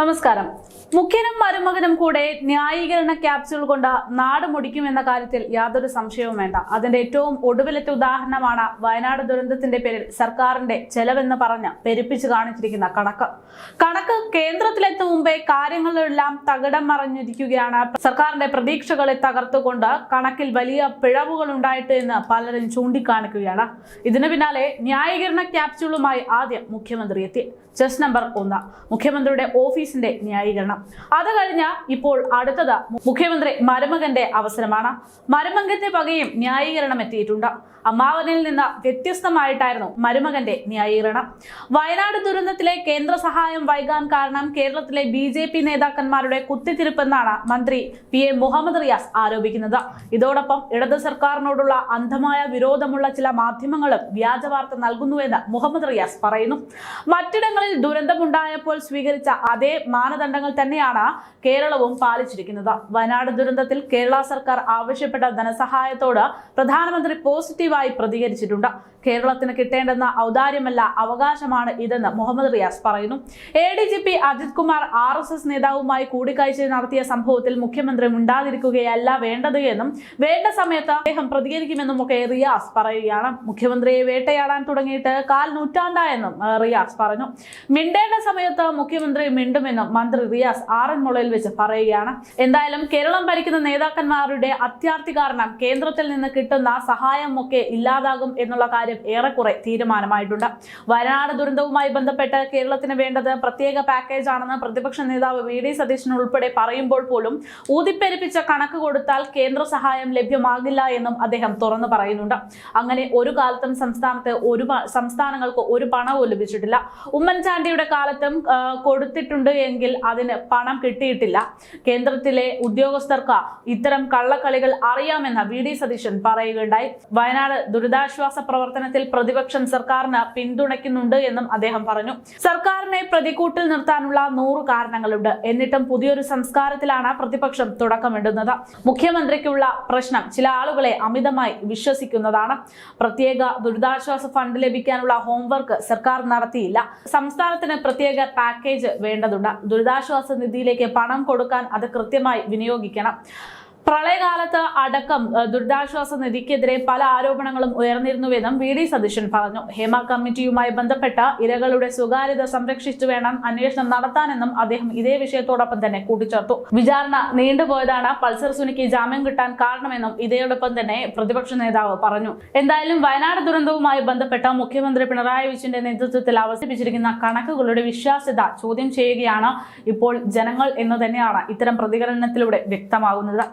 നമസ്കാരം. മുഖ്യനും മരുമകനും കൂടെ ന്യായീകരണ ക്യാപ്സ്യൂൾ കൊണ്ട് നാട് മുടിക്കുമെന്ന കാര്യത്തിൽ യാതൊരു സംശയവും വേണ്ട. അതിന്റെ ഏറ്റവും ഒടുവിലത്തെ ഉദാഹരണമാണ് വയനാട് ദുരന്തത്തിന്റെ പേരിൽ സർക്കാരിന്റെ ചെലവെന്ന് പറഞ്ഞ് പെരുപ്പിച്ച് കാണിച്ചിരിക്കുന്ന കണക്ക്. കണക്ക് കേന്ദ്രത്തിലെത്തും മുമ്പേ കാര്യങ്ങളെല്ലാം തകിടം മറിഞ്ഞിരിക്കുകയാണ്. സർക്കാരിന്റെ പ്രതീക്ഷകളെ തകർത്തുകൊണ്ട് കണക്കിൽ വലിയ പിഴവുകൾ ഉണ്ടായിട്ട് എന്ന് പലരും ചൂണ്ടിക്കാണിക്കുകയാണ്. ഇതിനു പിന്നാലെ ന്യായീകരണ ക്യാപ്സ്യൂളുമായി ആദ്യം മുഖ്യമന്ത്രി എത്തി. ചെസ് നമ്പർ ഒന്ന് മുഖ്യമന്ത്രിയുടെ ഓഫീസിന്റെ ന്യായീകരണം. അത് കഴിഞ്ഞ ഇപ്പോൾ അടുത്തത് മുഖ്യമന്ത്രി മരുമകന്റെ അവസരമാണ്. മരുമകന്റെ വകയും ന്യായീകരണം എത്തിയിട്ടുണ്ട്. അമ്മാവനിൽ നിന്ന് വ്യത്യസ്തമായിട്ടായിരുന്നു മരുമകന്റെ ന്യായീകരണം. വയനാട് ദുരന്തത്തിലെ കേന്ദ്ര സഹായം വൈകാൻ കാരണം കേരളത്തിലെ ബി ജെ പി നേതാക്കന്മാരുടെ കുത്തിത്തിരിപ്പെന്നാണ് മന്ത്രി പി എ മുഹമ്മദ് റിയാസ് ആരോപിക്കുന്നത്. ഇതോടൊപ്പം ഇടത് സർക്കാരിനോടുള്ള അന്ധമായ വിരോധമുള്ള ചില മാധ്യമങ്ങളും വ്യാജ വാർത്ത നൽകുന്നുവെന്ന് മുഹമ്മദ് റിയാസ് പറയുന്നു. മറ്റിടങ്ങളിൽ ദുരന്തമുണ്ടായപ്പോൾ സ്വീകരിച്ച അതേ മാനദണ്ഡങ്ങൾ തന്നെയാണ് കേരളവും പാലിച്ചിരിക്കുന്നത്. വയനാട് ദുരന്തത്തിൽ കേരള സർക്കാർ ആവശ്യപ്പെട്ട ധനസഹായത്തോട് പ്രധാനമന്ത്രി പോസിറ്റീവായി പ്രതികരിച്ചിട്ടുണ്ട്. കേരളത്തിന് കിട്ടേണ്ടെന്ന ഔദാര്യമല്ല അവകാശമാണ് ഇതെന്ന് മുഹമ്മദ് റിയാസ് പറയുന്നു. A D G P Ajith Kumar R S S നേതാവുമായി കൂടിക്കാഴ്ച നടത്തിയ സംഭവത്തിൽ മുഖ്യമന്ത്രി മിണ്ടാതിരിക്കുകയല്ല വേണ്ടത് എന്നും വേണ്ട സമയത്ത് അദ്ദേഹം പ്രതികരിക്കുമെന്നും ഒക്കെ റിയാസ് പറയുകയാണ്. മുഖ്യമന്ത്രിയെ വേട്ടയാടാൻ തുടങ്ങിയിട്ട് കാൽ നൂറ്റാണ്ടായെന്നും റിയാസ് പറഞ്ഞു. മിണ്ടേണ്ട സമയത്ത് മുഖ്യമന്ത്രി മിണ്ടുമെന്നും മന്ത്രി റിയാസ് ആറന്മുളയിൽ വെച്ച് പറയുകയാണ്. എന്തായാലും കേരളം ഭരിക്കുന്ന നേതാക്കന്മാരുടെ അത്യാർത്ഥി കാരണം കേന്ദ്രത്തിൽ നിന്ന് കിട്ടുന്ന സഹായം ഒക്കെ ഇല്ലാതാകും എന്നുള്ള കാര്യം ഏറെക്കുറെ തീരുമാനമായിട്ടുണ്ട്. വയനാട് ദുരന്തവുമായി ബന്ധപ്പെട്ട് കേരളത്തിന് വേണ്ടത് പ്രത്യേക ആണെന്ന് പ്രതിപക്ഷ നേതാവ് വി ഡി സതീശൻ ഉൾപ്പെടെ പറയുമ്പോൾ പോലും ഊതിപ്പെരുപ്പിച്ച കണക്ക് കൊടുത്താൽ കേന്ദ്ര സഹായം ലഭ്യമാകില്ല എന്നും അദ്ദേഹം തുറന്നു പറയുന്നുണ്ട്. അങ്ങനെ ഒരു കാലത്തും സംസ്ഥാനത്ത് ഒരു സംസ്ഥാനങ്ങൾക്ക് ഒരു പണവും ലഭിച്ചിട്ടില്ല. ഉമ്മൻചാണ്ടിയുടെ കാലത്തും കൊടുത്തിട്ടുണ്ട് എങ്കിൽ അതിന് പണം കിട്ടിയിട്ടില്ല. കേന്ദ്രത്തിലെ ഉദ്യോഗസ്ഥർക്ക് ഇത്തരം കള്ളക്കളികൾ അറിയാമെന്ന് വി ഡി സതീശൻ പറയുകയുണ്ടായി. വയനാട് ദുരിതാശ്വാസ പ്രവർത്തനത്തിൽ പ്രതിപക്ഷം സർക്കാരിന് പിന്തുണയ്ക്കുന്നുണ്ട് എന്നും അദ്ദേഹം പറഞ്ഞു. സർക്കാരിനെ പ്രതികൂട്ടിൽ നിർത്താനുള്ള നൂറ് കാരണങ്ങളുണ്ട്. എന്നിട്ടും പുതിയൊരു സംസ്കാരത്തിലാണ് പ്രതിപക്ഷം തുടക്കമിടുന്നത്. മുഖ്യമന്ത്രിക്കുള്ള പ്രശ്നം ചില ആളുകളെ അമിതമായി വിശ്വസിക്കുന്നതാണ്. പ്രത്യേക ദുരിതാശ്വാസ ഫണ്ട് ലഭിക്കാനുള്ള ഹോംവർക്ക് സർക്കാർ നടത്തിയില്ല. സംസ്ഥാനത്തിന് പ്രത്യേക പാക്കേജ് വേണ്ടതുണ്ട്. ദുരിതാശ്വാസ നിധിയിലേക്ക് പണം കൊടുക്കാൻ അത് കൃത്യമായി വിനിയോഗിക്കണം. പ്രളയകാലത്ത് അടക്കം ദുരിതാശ്വാസ നിധിക്കെതിരെ പല ആരോപണങ്ങളും ഉയർന്നിരുന്നുവെന്നും വി ഡി സതീശൻ പറഞ്ഞു. ഹേമ കമ്മിറ്റിയുമായി ബന്ധപ്പെട്ട ഇരകളുടെ സ്വകാര്യത സംരക്ഷിച്ചു വേണം അന്വേഷണം നടത്താനെന്നും അദ്ദേഹം ഇതേ വിഷയത്തോടൊപ്പം തന്നെ കൂട്ടിച്ചേർത്തു. വിചാരണ നീണ്ടുപോയതാണ്. പൾസർ സുനിക്ക് ജാമ്യം കിട്ടാൻ കാരണമെന്നും ഇതോടൊപ്പം തന്നെ പ്രതിപക്ഷ നേതാവ് പറഞ്ഞു. എന്തായാലും വയനാട് ദുരന്തവുമായി ബന്ധപ്പെട്ട മുഖ്യമന്ത്രി പിണറായി വിജയന്റെ നേതൃത്വത്തിൽ അവതരിപ്പിച്ചിരിക്കുന്ന കണക്കുകളുടെ വിശ്വാസ്യത ചോദ്യം ചെയ്യുകയാണ് ഇപ്പോൾ ജനങ്ങൾ എന്ന് തന്നെയാണ് ഇത്തരം പ്രതികരണത്തിലൂടെ വ്യക്തമാകുന്നത്.